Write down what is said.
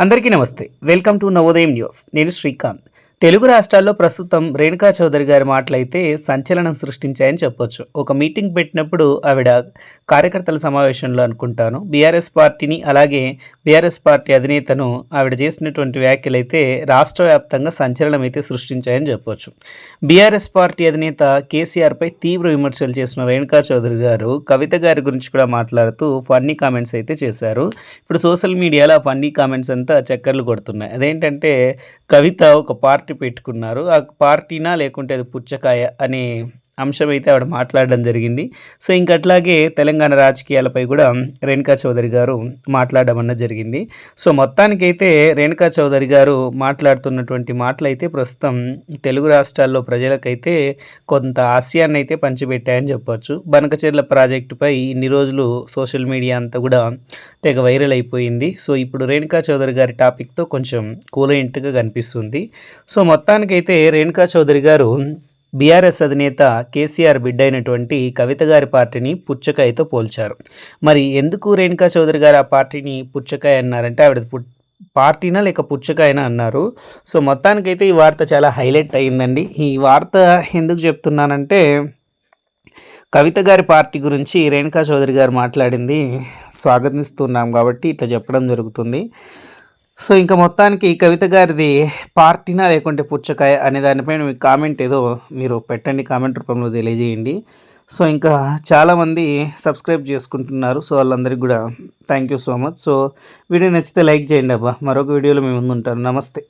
అందరికీ నమస్తే. Welcome to Navodayam news. నేను శ్రీకాంత్. తెలుగు రాష్ట్రాల్లో ప్రస్తుతం రేణుకా చౌదరి గారి మాటలైతే సంచలనం సృష్టించాయని చెప్పొచ్చు. ఒక మీటింగ్ పెట్టినప్పుడు ఆవిడ కార్యకర్తల సమావేశంలో అనుకుంటాను. బీఆర్ఎస్ పార్టీని అలాగే బీఆర్ఎస్ పార్టీ అధినేతను ఆవిడ చేసినటువంటి వ్యాఖ్యలు అయితే రాష్ట్ర వ్యాప్తంగా సంచలనం అయితే సృష్టించాయని చెప్పొచ్చు. బీఆర్ఎస్ పార్టీ అధినేత కేసీఆర్పై తీవ్ర విమర్శలు చేసిన రేణుకా చౌదరి గారు కవిత గారి గురించి కూడా మాట్లాడుతూ ఫన్నీ కామెంట్స్ అయితే చేశారు. ఇప్పుడు సోషల్ మీడియాలో ఆ ఫన్నీ కామెంట్స్ అంతా చక్కర్లు కొడుతున్నాయి. అదేంటంటే కవిత ఒక పార్టీ పెట్టుకున్నారు. ఆ పార్టీనా లేకుంటే అది పుచ్చకాయ అనే అంశం అయితే ఆవిడ మాట్లాడడం జరిగింది. సో ఇంక అట్లాగే తెలంగాణ రాజకీయాలపై కూడా రేణుకా చౌదరి గారు మాట్లాడడం అన్నది జరిగింది. సో మొత్తానికైతే రేణుకా చౌదరి గారు మాట్లాడుతున్నటువంటి మాటలు అయితే ప్రస్తుతం తెలుగు రాష్ట్రాల్లో ప్రజలకైతే కొంత ఆశయాన్ని అయితే పంచిపెట్టాయని చెప్పొచ్చు. బనకచెర్ల ప్రాజెక్టుపై ఇన్ని రోజులు సోషల్ మీడియా అంతా కూడా తెగ వైరల్ అయిపోయింది. సో ఇప్పుడు రేణుకా చౌదరి గారి టాపిక్తో కొంచెం కూలయింట్గా కనిపిస్తుంది. సో మొత్తానికైతే రేణుకా చౌదరి గారు బీఆర్ఎస్ అధినేత కేసీఆర్ బిడ్డ అయినటువంటి కవిత గారి పార్టీని పుచ్చకాయతో పోల్చారు. మరి ఎందుకు రేణుకా చౌదరి గారు ఆ పార్టీని పుచ్చకాయ అన్నారంటే ఆవిడ పు పార్టీనా లేక పుచ్చకాయనా అన్నారు. సో మొత్తానికైతే ఈ వార్త చాలా హైలైట్ అయ్యిందండి. ఈ వార్త ఎందుకు చెప్తున్నానంటే కవిత గారి పార్టీ గురించి రేణుకా చౌదరి గారు మాట్లాడింది స్వాగతిస్తున్నాం కాబట్టి ఇట్లా చెప్పడం జరుగుతుంది. సో ఇంకా మొత్తానికి కవిత గారిది పార్టీనా లేకుంటే పుచ్చకాయ అనే దానిపైన మీ కామెంట్ ఏదో మీరు పెట్టండి కామెంట్ రూపంలో తెలియజేయండి. సో ఇంకా చాలామంది సబ్స్క్రైబ్ చేసుకుంటున్నారు. సో వాళ్ళందరికీ కూడా thank you so much. So video నచ్చితే లైక్ చేయండి అబ్బా. మరొక వీడియోలో మేము ముందుంటాను నమస్తే.